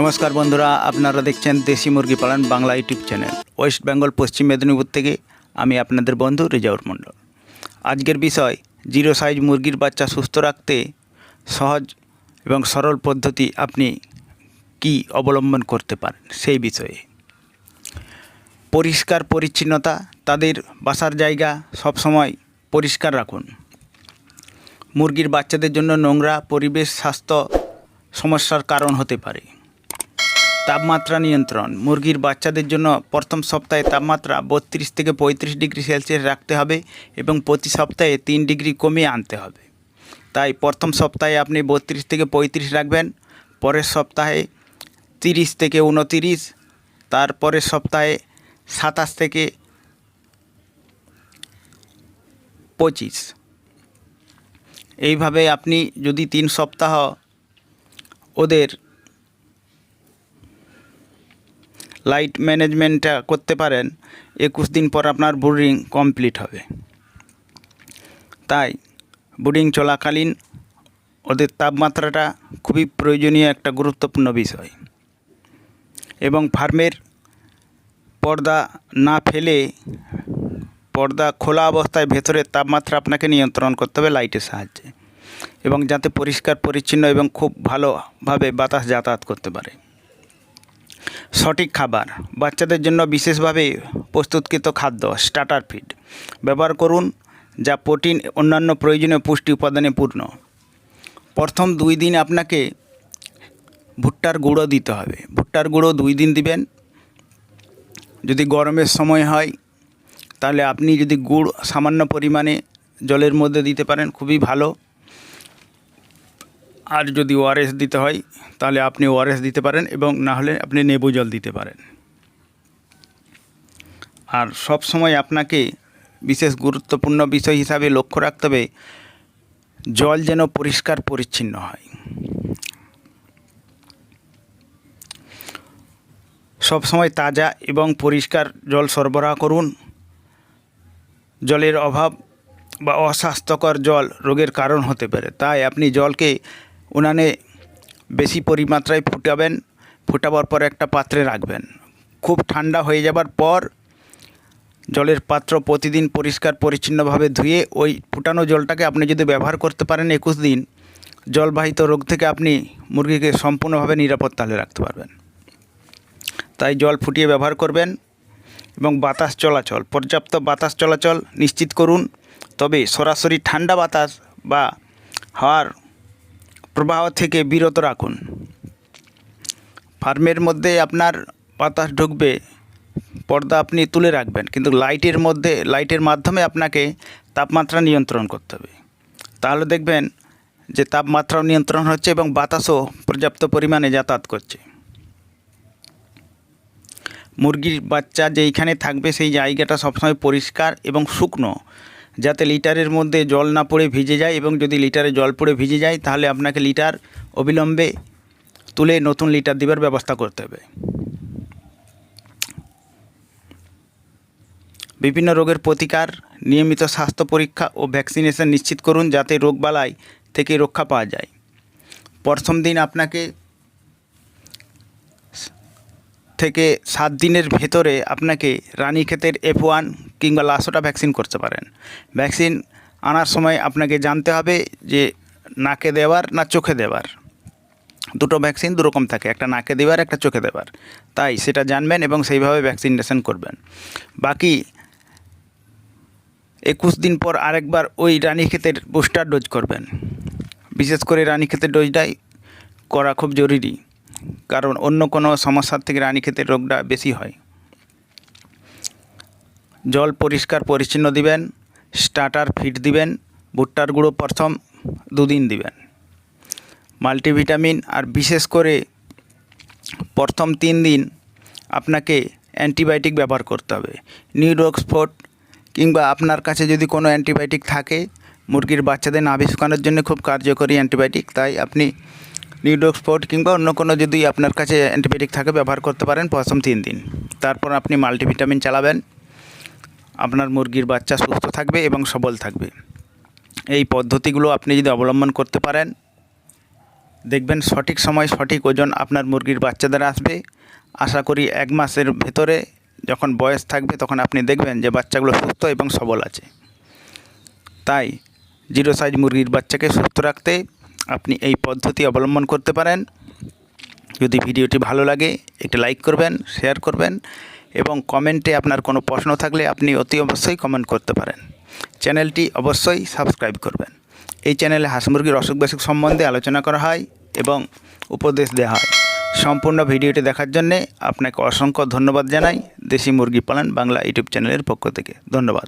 নমস্কার বন্ধুরা, আপনারা দেখছেন দেশি মুরগি পালন Bangla YouTube channel. West Bengal, Paschim Medinipur থেকে আমি আপনাদের বন্ধু রিজাউর মণ্ডল। আজকের বিষয়, জিরো সাইজ মুরগির বাচ্চা সুস্থ রাখতে সহজ এবং সরল পদ্ধতি আপনি কি অবলম্বন করতে পারেন? সেই বিষয়ে। পরিষ্কার পরিচ্ছন্নতা, তাদের বাসার জায়গা সবসময় পরিষ্কার রাখুন। মুরগির বাচ্চাদের জন্য নোংরা পরিবেশ, স্বাস্থ্য সমস্যার কারণ হতে পারে। তাপমাত্রা নিয়ন্ত্রণ। মুরগির বাচ্চাদের জন্য প্রথম সপ্তাহে তাপমাত্রা বত্রিশ থেকে পঁয়ত্রিশ ডিগ্রি সেলসিয়াস রাখতে হবে এবং প্রতি সপ্তাহে তিন ডিগ্রি কমিয়ে আনতে হবে। তাই প্রথম সপ্তাহে আপনি বত্রিশ থেকে পঁয়ত্রিশ রাখবেন, পরের সপ্তাহে তিরিশ থেকে উনতিরিশ, তারপরের সপ্তাহে সাতাশ থেকে পঁচিশ। এইভাবে আপনি যদি তিন সপ্তাহ ওদের লাইট ম্যানেজমেন্টটা করতে পারেন, একুশ দিন পর আপনার ব্রুডিং কমপ্লিট হবে। তাই ব্রুডিং চলাকালীন ওদের তাপমাত্রাটা খুবই প্রয়োজনীয় একটা গুরুত্বপূর্ণ বিষয়। এবং ফার্মের পর্দা না ফেলে পর্দা খোলা অবস্থায় ভেতরের তাপমাত্রা আপনাকে নিয়ন্ত্রণ করতে হবে লাইটের সাহায্যে। এবং যাতে পরিষ্কার, পরিচ্ছন্ন এবং খুব ভালোভাবে বাতাস যাতায়াত করতে পারে। সঠিক খাবার। বাচ্চাদের জন্য বিশেষভাবে প্রস্তুতকৃত খাদ্য স্টার্টার ফিড ব্যবহার করুন, যা প্রোটিন, অন্যান্য প্রয়োজনীয় পুষ্টি উপাদানে পূর্ণ। প্রথম দুই দিন আপনাকে ভুট্টার গুঁড়ো দিতে হবে। ভুট্টার গুঁড়ো দুই দিন দিবেন। যদি গরমের সময় হয়, তাহলে আপনি যদি গুড় সামান্য পরিমাণে জলের মধ্যে দিতে পারেন, খুবই ভালো। আর যদি ওআরএস দিতে হয়, তাহলে আপনি ওআরএস দিতে পারেন এবং না হলে আপনি নেবু জল দিতে পারেন। আর সব সময় আপনাকে বিশেষ গুরুত্বপূর্ণ বিষয় হিসাবে লক্ষ্য রাখতে হবে, জল যেন পরিষ্কার পরিচ্ছন্ন হয়। সব সময় তাজা এবং পরিষ্কার জল সরবরাহ করুন। জলের অভাব বা অস্বাস্থ্যকর জল রোগের কারণ হতে পারে, তাই আপনি জলকে উনানে বেশি পরিমাত্রায় ফুটাবেন, ফুটাবার পর একটা পাত্রে রাখবেন। খুব ঠান্ডা হয়ে যাবার পর জলের পাত্র প্রতিদিন পরিষ্কার পরিচ্ছন্নভাবে ধুয়ে ওই ফুটানো জলটাকে আপনি যদি ব্যবহার করতে পারেন একুশ দিন, জলবাহিত রোগ থেকে আপনি মুরগিকে সম্পূর্ণভাবে নিরাপদ তালে রাখতে পারবেন। তাই জল ফুটিয়ে ব্যবহার করবেন এবং বাতাস চলাচল, পর্যাপ্ত বাতাস চলাচল নিশ্চিত করুন। তবে সরাসরি ঠান্ডা বাতাস বা হাওয়ার প্রবাহ থেকে বিরত রাখুন। ফার্মের মধ্যে আপনার বাতাস ঢুকবে, পর্দা আপনি তুলে রাখবেন, কিন্তু লাইটের মধ্যে, লাইটের মাধ্যমে আপনাকে তাপমাত্রা নিয়ন্ত্রণ করতে হবে। তাহলে দেখবেন যে তাপমাত্রাও নিয়ন্ত্রণ হচ্ছে এবং বাতাসও পর্যাপ্ত পরিমাণে যাতায়াত করছে। মুরগির বাচ্চা যেইখানে থাকবে সেই জায়গাটা সবসময় পরিষ্কার এবং শুকনো। যাতে লিটারের মধ্যে জল না পড়ে ভিজে যায় এবং যদি লিটারে জল পড়ে ভিজে যায়, তাহলে আপনাকে লিটার অবিলম্বে তুলে নতুন লিটার দেবার ব্যবস্থা করতে হবে। বিভিন্ন রোগের প্রতিকার, নিয়মিত স্বাস্থ্য পরীক্ষা ও ভ্যাকসিনেশন নিশ্চিত করুন যাতে রোগবালাই থেকে রক্ষা পাওয়া যায়। প্রথম দিন আপনাকে থেকে সাত দিনের ভেতরে আপনাকে রানীক্ষেতের এফ ওয়ান কিংবা লাসোটা ভ্যাকসিন করতে পারেন। ভ্যাকসিন আনার সময় আপনাকে জানতে হবে যে নাকে দেওয়ার না চোখে দেওয়ার। দুটো ভ্যাকসিন দুরকম থাকে, একটা নাকে দেওয়ার, একটা চোখে দেওয়ার। তাই সেটা জানবেন এবং সেইভাবে ভ্যাকসিনেশন করবেন। বাকি একুশ দিন পর আরেকবার ওই রানীক্ষেতের বুস্টার ডোজ করবেন। বিশেষ করে রানীক্ষেতের ডোজটাই করা খুব জরুরি। কারণ অন্য কোনো সমস্যার থেকে রানী রানীক্ষেতের রোগটা বেশি হয়। জল পরিষ্কার পরিচ্ছন্ন দিবেন, স্টার্টার ফিট দিবেন, ভুট্টার গুঁড়ো প্রথম দুদিন দিবেন। মাল্টিভিটামিন আর বিশেষ করে প্রথম তিন দিন আপনাকে অ্যান্টিবায়োটিক ব্যবহার করতে হবে। নিউরোক্সফোর্ট কিংবা আপনার কাছে যদি কোনো অ্যান্টিবায়োটিক থাকে, মুরগির বাচ্চাদের নাভি শুকানোর জন্য খুব কার্যকরী অ্যান্টিবায়োটিক, তাই আপনি নিউডোক্সপোর্ট কিংবা অন্য কোনো যদি আপনার কাছে অ্যান্টিবায়োটিক থাকে, ব্যবহার করতে পারেন প্রথম তিন দিন। তারপর আপনি মাল্টিভিটামিন চালাবেন। আপনার মুরগির বাচ্চা সুস্থ থাকবে এবং সবল থাকবে। এই পদ্ধতিগুলো আপনি যদি অবলম্বন করতে পারেন, দেখবেন সঠিক সময় সঠিক ওজন আপনার মুরগির বাচ্চাদের আসবে। আশা করি এক মাসের ভেতরে যখন বয়স থাকবে, তখন আপনি দেখবেন যে বাচ্চাগুলো সুস্থ এবং সবল আছে। তাই জিরো সাইজ মুরগির বাচ্চাকে সুস্থ রাখতে আপনি এই পদ্ধতি অবলম্বন করতে পারেন। যদি ভিডিওটি ভালো লাগে, একটি লাইক করবেন, শেয়ার করবেন এবং কমেন্টে আপনার কোনো প্রশ্ন থাকলে আপনি অতি অবশ্যই কমেন্ট করতে পারেন। চ্যানেলটি অবশ্যই সাবস্ক্রাইব করবেন। এই চ্যানেলে হাঁস মুরগির অসুখ বিসুখ সম্বন্ধে আলোচনা করা হয় এবং উপদেশ দেওয়া হয়। সম্পূর্ণ ভিডিওটি দেখার জন্যে আপনাকে অসংখ্য ধন্যবাদ জানাই। দেশি মুরগি পালন বাংলা ইউটিউব চ্যানেলের পক্ষ থেকে। ধন্যবাদ।